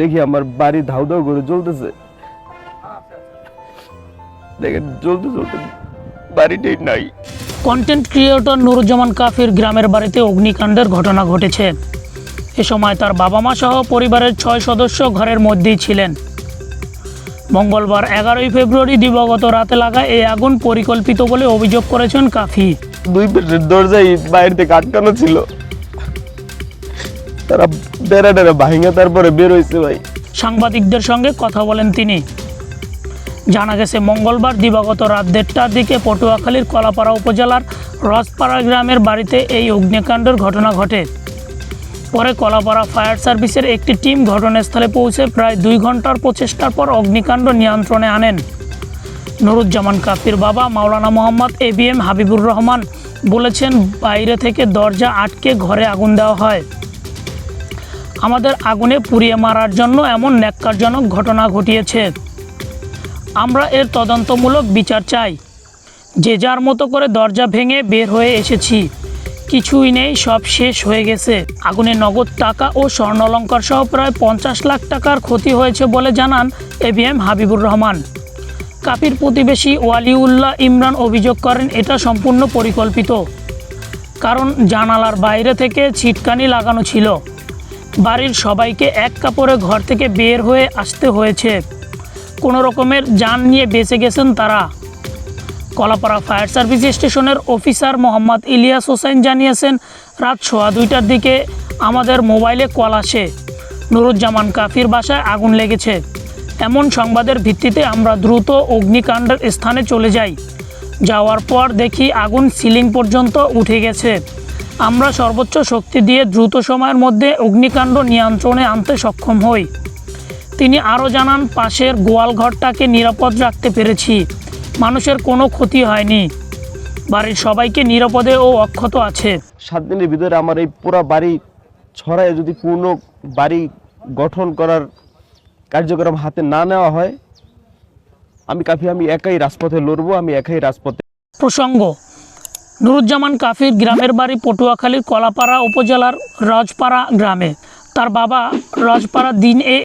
দেখি আমার বাড়ি ধাউ ধাউ করে জ্বলতেছে দেখেন জ্বলতে জ্বলতে বাড়িটাই নাই। কন্টেন্ট ক্রিয়েটর নুরুজ্জামান কাফির গ্রামের বাড়িতে অগ্নিকাণ্ডের ঘটনা ঘটেছে। এ সময় তার বাবা মা সহ পরিবারের ছয় সদস্য ঘরের মধ্যেই ছিলেন। মঙ্গলবার এগারোই ফেব্রুয়ারি দিবাগত রাতে লাগা এই আগুন পরিকল্পিত বলে অভিযোগ করেছেন কাফি। দুই পেটের দরজাই বাইরে থেকে আটকানো ছিল। তারা ডেরা ডেরা ভাঙে তারপরে বের হয়েছে ভাই। সাংবাদিকদের সঙ্গে কথা বলেন তিনি। জানা গেছে, মঙ্গলবার দিবাগত রাত দেড়টার দিকে পটুয়াখালীর কলাপাড়া উপজেলার রসপাড়া গ্রামের বাড়িতে এই অগ্নিকাণ্ডের ঘটনা ঘটে। পরে কলাপাড়া ফায়ার সার্ভিসের একটি টিম ঘটনাস্থলে পৌঁছে প্রায় দুই ঘণ্টার প্রচেষ্টার পর অগ্নিকাণ্ড নিয়ন্ত্রণে আনেন। নুরুজ্জামান কাফির বাবা, Maulana Mohammad A B M Habibur Rahman বলেছেন, বাইরে থেকে দরজা আটকে ঘরে আগুন দেওয়া হয়। আমাদের আগুনে পুড়িয়ে মারার জন্য এমন ন্যাক্কারজনক ঘটনা ঘটিয়েছে। আমরা এর তদন্তমূলক বিচার চাই। যে যার মতো করে দরজা ভেঙে বের হয়ে এসেছি, কিছুই নেই, সব শেষ হয়ে গেছে। আগুনে নগদ টাকা ও স্বর্ণলঙ্কার সহ প্রায় পঞ্চাশ লাখ টাকার ক্ষতি হয়েছে বলে জানান এবিএম হাবিবুর রহমান। কাপির প্রতিবেশী ওয়ালিউল্লাহ ইমরান অভিযোগ করেন, এটা সম্পূর্ণ পরিকল্পিত। কারণ জানালার বাইরে থেকে ছিটকানি লাগানো ছিল। বাড়ির সবাইকে এক কাপড়ে ঘর থেকে বের হয়ে আসতে হয়েছে। কোনো রকমের যান নিয়ে বেঁচে গেছেন তারা। কলাপাড়া ফায়ার সার্ভিস স্টেশনের অফিসার মোহাম্মদ ইলিয়াস হোসেন জানিয়েছেন, রাত সোয়া দুইটার দিকে আমাদের মোবাইলে কল আসে। নুরুজ্জামান কাফির বাসায় আগুন লেগেছে। এমন সংবাদের ভিত্তিতে আমরা দ্রুত অগ্নিকাণ্ডের স্থানে চলে যাই। যাওয়ার পর দেখি আগুন সিলিং পর্যন্ত উঠে গেছে। আমরা সর্বোচ্চ শক্তি দিয়ে দ্রুত সময়ের মধ্যে অগ্নিকাণ্ড নিয়ন্ত্রণে আনতে সক্ষম হই। তিনি আরও জানান পাশের গোয়াল ঘরটাকে নিরাপদ রাখতে পেরেছি। মানুষের কোনো ক্ষতি হয়নি। বাড়ির সবাইকে নিরাপদে ও অক্ষত আছে। সাত দিনের ভিতরে আমার এই পুরো বাড়ি ছড়ায় যদি পূর্ণ বাড়ি গঠন করার কার্যক্রম হাতে না নেওয়া হয় আমি কাফি আমি একাই রাজপথে লড়বো আমি একাই রাজপথে প্রসঙ্গ নুরুজ্জামান কাফির গ্রামের বাড়ি পটুয়াখালীর কলাপাড়া উপজেলার রজপাড়া গ্রামে। তার বাবা রজপাড়া দিন এ